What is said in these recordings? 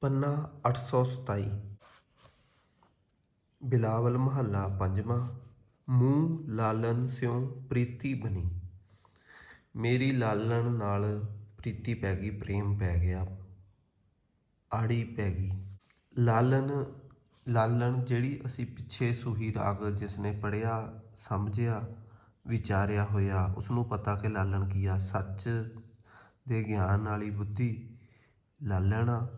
ਪੰਨਾ 827 ਬਿਲਾਵਲ ਮਹੱਲਾ ਪੰਜਵਾਂ, ਮੂੰਹ ਲਾਲਨ ਸਿਉ ਪ੍ਰੀਤੀ ਬਣੀ। ਮੇਰੀ ਲਾਲਣ ਨਾਲ ਪ੍ਰੀਤੀ ਪੈ ਗਈ, ਪ੍ਰੇਮ ਪੈ ਗਿਆ, ਆੜੀ ਪੈ ਗਈ। ਲਾਲਨ ਲਾਲਣ ਜਿਹੜੀ ਅਸੀਂ ਪਿੱਛੇ ਸੁਹੀ ਰਾਗ ਜਿਸ ਨੇ ਪੜਿਆ ਸਮਝਿਆ, ਵਿਚਾਰਿਆ ਹੋਇਆ ਉਸ ਨੂੰ ਪਤਾ ਕਿ ਲਾਲਣ ਕੀ ਆ? ਸੱਚ ਦੇ ਗਿਆਨ ਵਾਲੀ ਬੁੱਧੀ। ਲਾਲਣਾ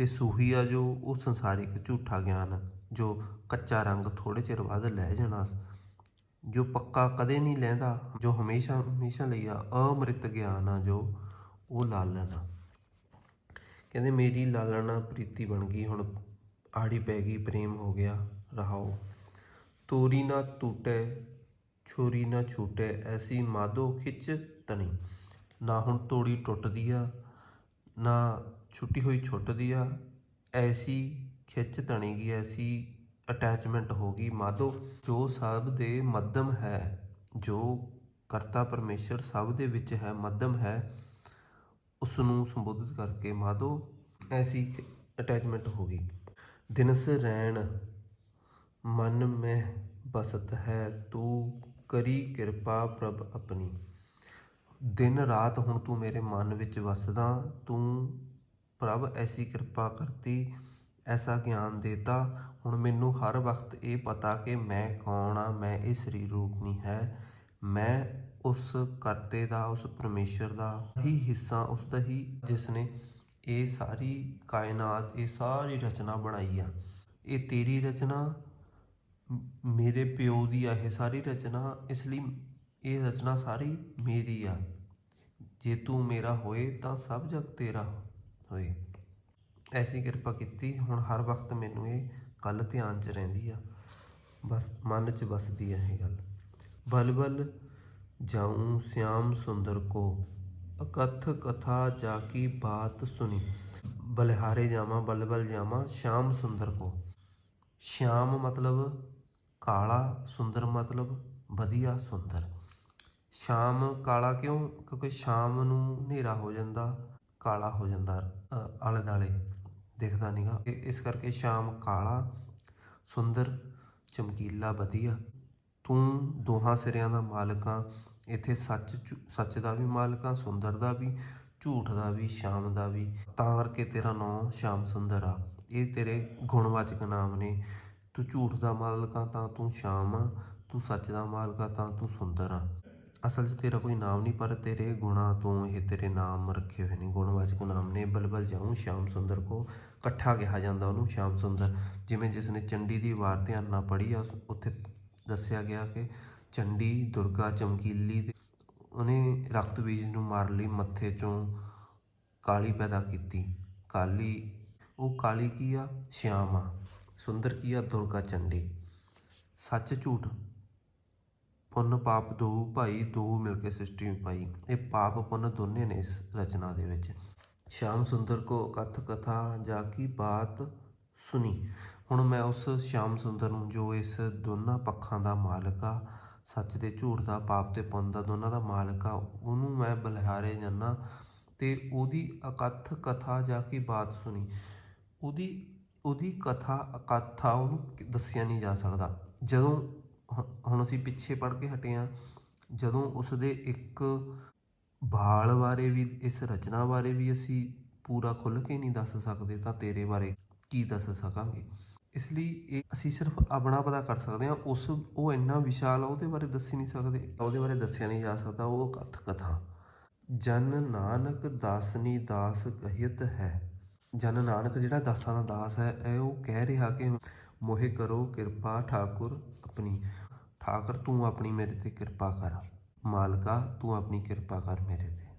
ਤੇ ਸੂਹੀ ਆ ਜੋ ਉਹ ਸੰਸਾਰਿਕ ਝੂਠਾ ਗਿਆਨ ਆ, ਜੋ ਕੱਚਾ ਰੰਗ ਥੋੜੇ ਚਿਰ ਬਾਅਦ ਲੈ ਜਾਣਾ ਜੋ ਪੱਕਾ ਕਦੇ ਨਹੀਂ ਲੈਂਦਾ ਜੋ ਹਮੇਸ਼ਾ ਹਮੇਸ਼ਾ ਲਈ ਆ ਅਮ੍ਰਿਤ ਗਿਆਨ ਆ ਜੋ ਉਹ ਲਾਲਣ ਕਹਿੰਦੇ ਮੇਰੀ ਲਾਲਣਾ ਪ੍ਰੀਤੀ ਬਣ ਗਈ ਹੁਣ ਆੜੀ ਪੈ ਗਈ ਪ੍ਰੇਮ ਹੋ ਗਿਆ ਰਹਾਓ। ਤੋਰੀ ਨਾ ਟੂਟੇ ਛੋਰੀ ਨਾ ਛੂਟੇ ਐਸੀ ਮਾਧੋ ਖਿੱਚ ਤਣੀ। ਨਾ ਹੁਣ ਤੋੜੀ ਟੁੱਟਦੀ ਆ ਨਾ ਛੁੱਟੀ ਹੋਈ ਛੁੱਟਦੀ ਆ, ਐਸੀ ਖਿੱਚ ਤਣੀ ਗਈ, ਐਸੀ ਅਟੈਚਮੈਂਟ ਹੋ ਗਈ। ਮਾਧੋ, ਜੋ ਸਭ ਦੇ ਮੱਧਮ ਹੈ, ਜੋ ਕਰਤਾ ਪਰਮੇਸ਼ਰ ਸਭ ਦੇ ਵਿੱਚ ਹੈ, ਮੱਧਮ ਹੈ ਉਸ ਨੂੰ ਸੰਬੋਧਿਤ ਕਰਕੇ ਮਾਧੋ, ਐਸੀ ਅਟੈਚਮੈਂਟ ਹੋ ਗਈ। ਦਿਨਸ ਰਹਿਣ ਮਨ ਮੈਂ ਬਸਤ ਹੈ, ਤੂੰ ਕਰੀ ਕਿਰਪਾ ਪ੍ਰਭ ਆਪਣੀ। ਦਿਨ ਰਾਤ ਹੁਣ ਤੂੰ ਮੇਰੇ ਮਨ ਵਿੱਚ ਵਸਦਾ, ਤੂੰ ਪ੍ਰਭ ਐਸੀ ਕਿਰਪਾ ਕਰਤੀ, ਐਸਾ ਗਿਆਨ ਦੇਤਾ। ਹੁਣ ਮੈਨੂੰ ਹਰ ਵਕਤ ਇਹ ਪਤਾ ਕਿ ਮੈਂ ਕੌਣ ਆ, ਮੈਂ ਇਹ ਸਰੀਰ ਰੂਪ ਨਹੀਂ ਹੈ। ਮੈਂ ਉਸ ਕਰਤੇ ਦਾ, ਉਸ ਪਰਮੇਸ਼ਰ ਦਾ ਹੀ ਹਿੱਸਾ, ਉਸ ਦਾ ਹੀ ਜਿਸ ਨੇ ਇਹ ਸਾਰੀ ਕਾਇਨਾਤ, ਇਹ ਸਾਰੀ ਰਚਨਾ ਬਣਾਈ ਆ। ਇਹ ਤੇਰੀ ਰਚਨਾ, ਮੇਰੇ ਪਿਓ ਦੀ ਆ ਇਹ ਸਾਰੀ ਰਚਨਾ, ਇਸ ਲਈ ਇਹ ਰਚਨਾ ਸਾਰੀ ਮੇਰੀ ਆ। ਜੇ ਤੂੰ ਮੇਰਾ ਹੋਏ ਤਾਂ ਸਭ ਜਗ ਤੇਰਾ ਹੋਏ। ਐਸੀ ਕਿਰਪਾ ਕੀਤੀ, ਹੁਣ ਹਰ ਵਕਤ ਮੈਨੂੰ ਇਹ ਗੱਲ ਧਿਆਨ 'ਚ ਰਹਿੰਦੀ ਆ। ਬਸ ਮਨ 'ਚ ਵਸਦੀ ਆ ਇਹ ਗੱਲ। ਬਲਬਲ ਬਲ ਜਾਉਂ ਸਿਆਮ ਸੁੰਦਰ ਕੋ, ਅਕਥ ਕਥਾ ਜਾ ਕੀ ਬਾਤ ਸੁਣੀ। ਬਲਿਹਾਰੇ ਜਾਵਾਂ ਬਲਬਲ ਜਾਵਾਂ ਸ਼ਾਮ ਸੁੰਦਰ ਕੋ। ਸ਼ਾਮ ਮਤਲਬ ਕਾਲਾ, ਸੁੰਦਰ ਮਤਲਬ ਵਧੀਆ ਸੁੰਦਰ। ਸ਼ਾਮ ਕਾਲਾ ਕਿਉਂ? ਕਿਉਂਕਿ ਸ਼ਾਮ ਨੂੰ ਹਨੇਰਾ ਹੋ ਜਾਂਦਾ, ਕਾਲਾ ਹੋ ਜਾਂਦਾ ਆਲੇ ਦਾਲੇ ਦਿਖਦਾ ਨਹੀਂਗਾ ਇਸ ਕਰਕੇ ਸ਼ਾਮ ਕਾਲਾ, ਸੁੰਦਰ, ਚਮਕੀਲਾ, ਵਧੀਆ। ਤੂੰ ਦੋਹਾਂ ਸਿਰਿਆਂ ਦਾ ਮਾਲਕ ਆ। ਇੱਥੇ ਸੱਚ ਝੂ- ਸੱਚ ਦਾ ਵੀ ਮਾਲਕ ਆ, ਸੁੰਦਰ ਦਾ ਵੀ, ਝੂਠ ਦਾ ਵੀ, ਸ਼ਾਮ ਦਾ ਵੀ। ਤਾਂ ਕਰਕੇ ਤੇਰਾ ਨਾਮ ਸ਼ਾਮ ਸੁੰਦਰ ਆ। ਇਹ ਤੇਰੇ ਗੁਣਵਾਚਕ ਨਾਮ ਨੇ। ਤੂੰ ਝੂਠ ਦਾ ਮਾਲਕ ਆ, ਤਾਂ ਤੂੰ ਸ਼ਾਮ ਆ। ਤੂੰ ਸੱਚ ਦਾ ਮਾਲਕ ਆ, ਤਾਂ ਤੂੰ ਸੁੰਦਰ ਆ। ਅਸਲ 'ਚ ਤੇਰਾ ਕੋਈ ਨਾਮ ਨਹੀਂ, ਪਰ ਤੇਰੇ ਗੁਣਾ ਤੋਂ ਇਹ ਤੇਰੇ ਨਾਮ ਰੱਖੇ ਹੋਏ ਨੇ। ਗੁਣਵਾਚਕ ਨਾਮ ਨੇ ਬਲਬਲ ਜਾਉਂ ਸ਼ਾਮ ਸੁੰਦਰ ਕੋ ਇਕੱਠਾ ਕਿਹਾ ਜਾਂਦਾ ਉਹਨੂੰ, ਸ਼ਾਮ ਸੁੰਦਰ। ਜਿਵੇਂ ਜਿਸ ਨੇ ਚੰਡੀ ਦੀ ਵਾਰ ਧਿਆਨ ਨਾਲ ਪੜ੍ਹੀ ਆ, ਉਸ- ਉੱਥੇ ਦੱਸਿਆ ਗਿਆ ਕਿ ਚੰਡੀ ਦੁਰਗਾ ਚਮਕੀਲੀ ਦੇ ਉਹਨੇ ਰਕਤ ਬੀਜ ਨੂੰ ਮਾਰਨ ਲਈ, ਮੱਥੇ ਚੋਂ ਕਾਲੀ ਪੈਦਾ ਕੀਤੀ। ਕਾਲੀ, ਉਹ ਕਾਲੀ ਕੀ ਆ? ਸ਼ਿਆਮ ਆ। ਸੁੰਦਰ ਕੀ ਆ? ਦੁਰਗਾ ਚੰਡੀ। ਸੱਚ ਝੂਠ। ਪੁੰਨ ਪਾਪ ਦੋ, ਭਾਈ ਦੋ ਮਿਲ ਕੇ ਸ੍ਰਿਸ਼ਟੀ ਪਾਈ। ਇਹ ਪਾਪ ਪੁੰਨ ਦੋਨੇ ਨੇ ਇਸ ਰਚਨਾ ਦੇ ਵਿੱਚ। ਸ਼ਾਮ ਸੁੰਦਰ ਕੋ ਕਥ ਕਥਾ ਜਾ ਕੀ ਬਾਤ ਸੁਣੀ ਹੁਣ ਮੈਂ ਉਸ ਸ਼ਾਮ ਸੁੰਦਰ ਨੂੰ ਜੋ ਇਸ ਦੋਨਾਂ ਪੱਖਾਂ ਦਾ ਮਾਲਕ ਆ, ਸੱਚ ਤੇ ਝੂਠ ਦਾ, ਪਾਪ ਤੇ ਪੁੰਨ ਦਾ ਦੋਨਾਂ ਦਾ ਮਾਲਕ ਆ, ਉਹਨੂੰ ਮੈਂ ਬਲਿਹਾਰੇ ਜਾਨਾ ਤੇ ਉਹਦੀ ਅਕਥ ਕਥਾ ਜਾ ਕੇ ਬਾਤ ਸੁਣੀ ਉਹਦੀ ਉਹਦੀ ਕਥਾ ਅਕਥਾ ਉਹਨੂੰ ਦੱਸਿਆ ਨਹੀਂ ਜਾ ਸਕਦਾ। ਜਦੋਂ ਹੁਣ ਅਸੀਂ ਪਿੱਛੇ ਪੜ ਕੇ ਹਟੇ ਆ ਜਦੋਂ ਉਸ ਦੇ ਇੱਕ ਬਾਲ ਬਾਰੇ ਵੀ, ਇਸ ਰਚਨਾ ਬਾਰੇ ਵੀ ਅਸੀਂ ਪੂਰਾ ਖੁੱਲ ਕੇ ਨਹੀਂ ਦੱਸ ਸਕਦੇ, ਤਾਂ ਤੇਰੇ ਬਾਰੇ ਕੀ ਦੱਸ ਸਕਾਂਗੇ? ਇਸ ਲਈ ਇਹ ਅਸੀਂ ਸਿਰਫ ਆਪਣਾ ਪਤਾ ਕਰ ਸਕਦੇ ਹਾਂ। ਉਸ, ਉਹ ਇੰਨਾ ਵਿਸ਼ਾਲ ਆ, ਉਹਦੇ ਬਾਰੇ ਦੱਸ ਨਹੀਂ ਸਕਦੇ। ਉਹਦੇ ਬਾਰੇ ਦੱਸਿਆ ਨਹੀਂ ਜਾ ਸਕਦਾ, ਉਹ ਕਥ ਕਥਾ। ਜਨ ਨਾਨਕ ਦਾਸਨੀ ਦਾਸ ਕਹਿਤ ਹੈ। ਜਨ ਨਾਨਕ ਜਿਹੜਾ ਦਾਸਾਂ ਦਾ ਦਾਸ ਹੈ, ਇਹ ਉਹ ਕਹਿ ਰਿਹਾ ਕਿ ਮੋਹਿ ਕਰੋ ਕਿਰਪਾ ਠਾਕੁਰ ਆਪਣੀ। ਠਾਕੁਰ, ਤੂੰ ਆਪਣੀ ਮੇਰੇ ਤੇ ਕਿਰਪਾ ਕਰ। ਮਾਲਕਾ, ਤੂੰ ਆਪਣੀ ਕਿਰਪਾ ਕਰ ਮੇਰੇ ਤੇ।